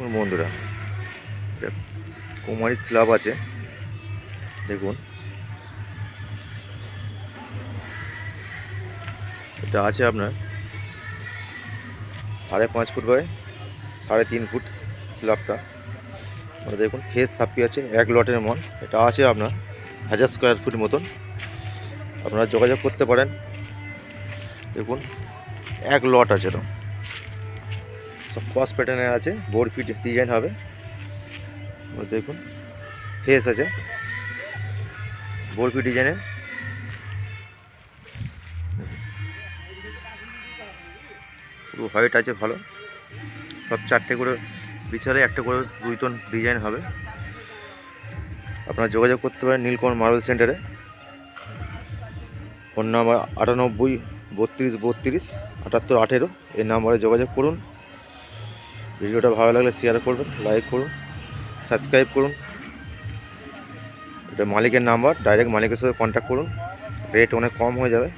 বন্ধুরা এটা কুমারীর স্ল্যাব আছে, দেখুন। এটা আছে আপনার সাড়ে পাঁচ ফুট বাই সাড়ে তিন ফুট স্ল্যাবটা। আর দেখুন, ফেস থাপ্পি আছে এক লটের মন, এটা আছে আপনার হাজার স্কোয়ার ফুট মতন। আপনারা যোগাযোগ করতে পারেন। দেখুন, এক লট আছে তো। সব ক্রস প্যাটার্নের আছে বোর্ড ফিট ডিজাইন হবে। দেখুন ফেস আছে। বোর্ড ফিট ডিজাইনের পুরো হোয়াইট আছে ভালো। সব চারটে করে বিছালে একটা করে দুই টন ডিজাইন হবে। আপনারা যোগাযোগ করতে পারেন নীলকমল মার্বেল সেন্টারে ফোন নাম্বার আটানব্বই, বত্রিশ বত্রিশ, আটাত্তর, আঠেরো। এই নাম্বারে যোগাযোগ করুন। ভিডিওটা ভালো লাগলে শেয়ার করবেন লাইক করুন সাবস্ক্রাইব করুন। এটা মালিকের নাম্বার ডাইরেক্ট মালিকের সাথে কন্ট্যাক্ট করুন। রেট অনেক কম হয়ে যাবে।